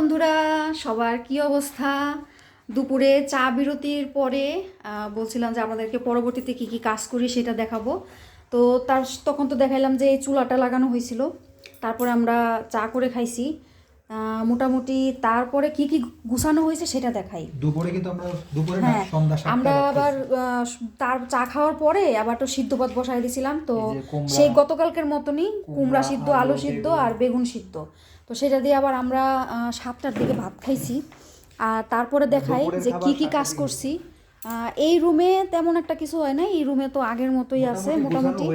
বন্ধুরা, সবার কি অবস্থা? দুপুরে চা বিরতির পরে বলছিলাম যে আমাদেরকে পরবর্তীতে কি কি কাজ করি সেটা দেখাবো। তো তার, তখন তো দেখাইলাম যে এই চুলাটা লাগানো হয়েছিল। তারপর আমরা চা করে খাইছি। মোটামুটি তারপরে কি কি গুছানো হয়েছে সেটা দেখাই। দুপুরে কিন্তু আমরা দুপুরে না হ্যাঁ সন্ধ্যা আমরা আবার তার চা খাওয়ার পরে আবার তো সিদ্ধ ভাত বসাই দিয়েছিলাম তো সেই গতকালকের মতনই কুমড়া সিদ্ধ আলু, সিদ্ধ আর বেগুন সিদ্ধ। তো সেটা দিয়ে আবার আমরা সাতটার দিকে ভাত খাইছি। আর তারপরে দেখাই যে কি কি কাজ করছি। এই রুমে তেমন একটা কিছু হয় না এই রুমে তো আগের মতোই আছে মোটামুটি।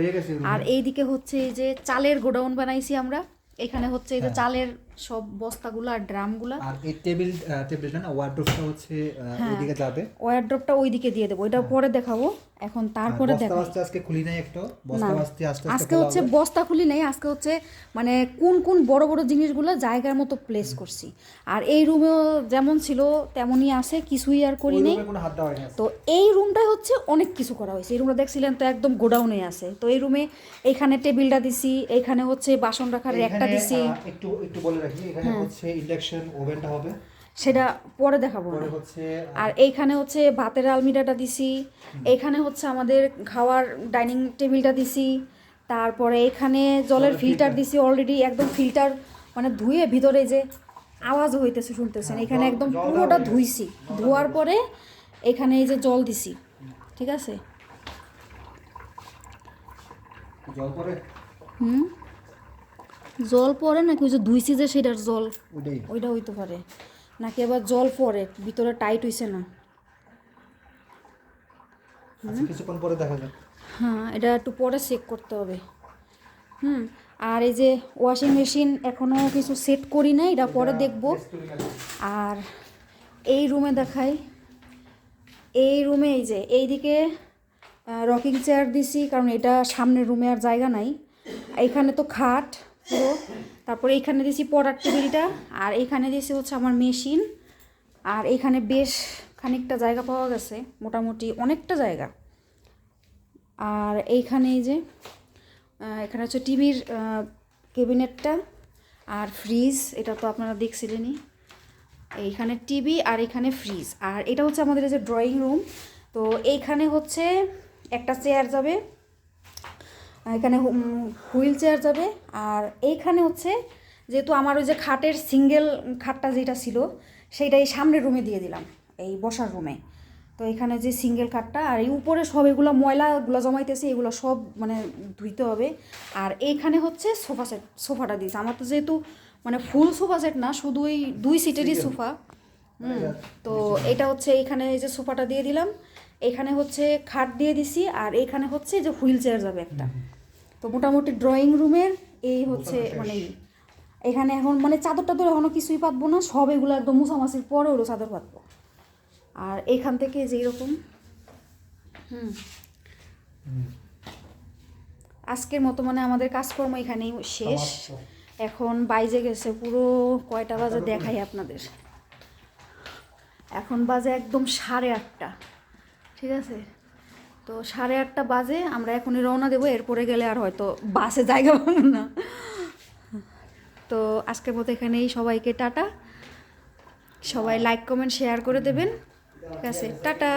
আর এইদিকে হচ্ছে এই যে চালের গোডাউন বানাইছি আমরা। এখানে হচ্ছে এই যে হ্যাঁ। চালের সব বস্তাগুলো আর ড্রামগুলো। আর এই টেবিল টেবিলটা না ওয়ারড্রপটা হচ্ছে হ্যাঁ। ওইদিকে যাবে। ওয়ারড্রপটা ওইদিকে দিয়ে দেবো। এটা পরে দেখাবো। এখন তারপরে বস্তা দেখাই। বাস্তা আজকে খুলি নাই একটু? বস্তা না। আস্তে আস্তে আজকে হচ্ছে বস্তা খুলি নেই আজকে হচ্ছে মানে কোন কোন বড় বড় জিনিসগুলো জায়গার মতো প্লেস করছি। আর এই রুমেও যেমন ছিল তেমনই আছে কিছুই আর করি নেই। তো এই রুমটায় হচ্ছে অনেক কিছু করা হয়েছে। এই রুমটা দেখছিলেন তো একদম গোডাউনে আছে। তো এই রুমে এইখানে টেবিলটা দিছি এইখানে হচ্ছে বাসন রাখার একটা দিছি। হ্যাঁ। একটু একটু বলে রাখি এখানে হচ্ছে ইন্ডাকশন ওভেনটা হবে। সেটা পরে দেখাবো পরে আর এইখানে হচ্ছে ভাতের আলমিরাটা দিছি এইখানে হচ্ছে আমাদের খাওয়ার ডাইনিং টেবিলটা দিছি তারপরে এখানে জলের ফিল্টার দিছি অলরেডি একদম ফিল্টার মানে ধুয়ে ভিতরে যে আওয়াজ হইতেছে শুনতেছেন। এখানে একদম পুরোটা ধুইছি। ধোয়ার পরে এখানে এই যে জল দিছি ঠিক আছে? জল পরে? হুম? জল পড়ে নাকি ওই যে ধুইছি যে সেটার জল? ওইটা হইতে পারে। নাকি আবার জল পড়ে ভিতরে টাইট হইছে না। আচ্ছা কিছুক্ষণ পরে দেখা যাক। হ্যাঁ এটা একটু পরে চেক করতে হবে। হুম আর এই যে ওয়াশিং মেশিন এখনও কিছু সেট করি নাই এটা পরে দেখব। আর এই রুমে দেখাই। এই রুমে এই যে এইদিকে রকিং চেয়ার দিছি কারণ এটা সামনের রুমে আর জায়গা নাই। এইখানে তো খাট পুরো। তারপরে এইখানে দিছি পড়ার টেবিলটা, আর এইখানে দিয়েছি হচ্ছে আমার মেশিন, আর এইখানে বেশ খানিকটা জায়গা পাওয়া গেছে, মোটামুটি অনেকটা জায়গা। আর এইখানে এই যে এখানে হচ্ছে টিভির কেবিনেটটা আর ফ্রিজ, এটা তো আপনারা দেখছিলেনই। এইখানে টিভি আর এখানে ফ্রিজ, আর এটা হচ্ছে আমাদের এই যে ড্রয়িং রুম। তো এইখানে হচ্ছে একটা চেয়ার যাবে এখানে হুইল চেয়ার যাবে। আর এইখানে হচ্ছে যেহেতু আমার ওই যে খাটের সিঙ্গেল খাটটা যেটা ছিল সেইটা এই সামনের রুমে দিয়ে দিলাম এই বসার রুমে। তো এখানে যে সিঙ্গেল খাটটা আর এই উপরে সব এগুলো ময়লাগুলো জমাইতেছে এগুলো সব মানে ধুইতে হবে। আর এইখানে হচ্ছে সোফা সেট সোফাটা দিয়েছে। আমার তো যেহেতু মানে ফুল সোফা সেট না শুধু ওই দুই সিটেরই সোফা। হুম তো এটা হচ্ছে এইখানে এই যে সোফাটা দিয়ে দিলাম। এখানে হচ্ছে খাট দিয়ে দিছি আর এখানে হচ্ছে যে হুইল চেয়ার যাবে একটা। তো মোটামুটি ড্রয়িং রুমের এই হচ্ছে মানে এখানে এখন মানে চাদর টাদর এখনও কিছুই পাতবো না সব এগুলো একদম মুসামাসির পরে ওগুলো চাদর পাতবো। আর এখান থেকে যে এরকম হুম। আজকের মতো মানে আমাদের কাজকর্ম এখানেই শেষ। এখন বাইজে গেছে পুরো কয়টা বাজে দেখাই আপনাদের। এখন বাজে একদম সাড়ে আটটা। ঠিক আছে? তো সাড়ে আটটা বাজে, আমরা এখনই রওনা দেবো, এরপরে গেলে আর হয়তো বাসে জায়গা পাবো না। তো আজকের মতো এখানেই, সবাইকে টাটা। সবাই লাইক কমেন্ট শেয়ার করে দেবেন। ঠিক আছে? টাটা।